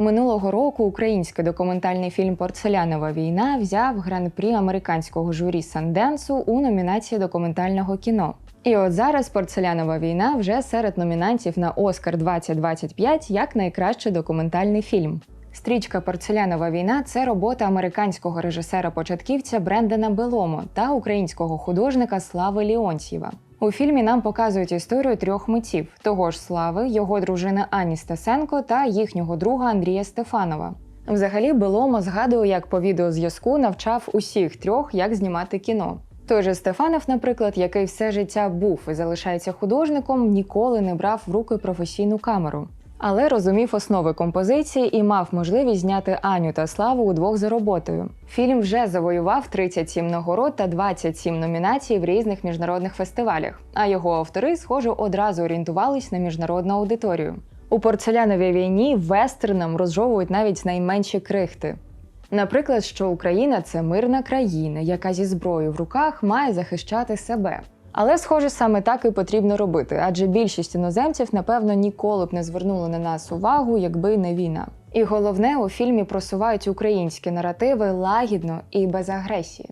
Минулого року український документальний фільм Порцелянова війна взяв гран-прі американського журі Санденсу у номінації документального кіно. І от зараз Порцелянова війна вже серед номінантів на Оскар 2025 як найкращий документальний фільм. Стрічка Порцелянова війна це робота американського режисера-початківця Брендена Беломо та українського художника Слави Ліонтьєва. У фільмі нам показують історію трьох митців: того ж Слави, його дружини Ані Стасенко та їхнього друга Андрія Стефанова. Взагалі, Беломо згадує, як по відеозв'язку навчав усіх трьох, як знімати кіно. Той же Стефанов, наприклад, який все життя був і залишається художником, ніколи не брав в руки професійну камеру. Але розумів основи композиції і мав можливість зняти Аню та Славу удвох за роботою. Фільм вже завоював 37 нагород та 27 номінацій в різних міжнародних фестивалях. А його автори, схоже, одразу орієнтувались на міжнародну аудиторію. У порцеляновій війні вестернам розжовують навіть найменші крихти. Наприклад, що Україна це мирна країна, яка зі зброєю в руках має захищати себе. Але, схоже, саме так і потрібно робити, адже більшість іноземців, напевно, ніколи б не звернули на нас увагу, якби не війна. І головне, у фільмі просувають українські наративи лагідно і без агресії.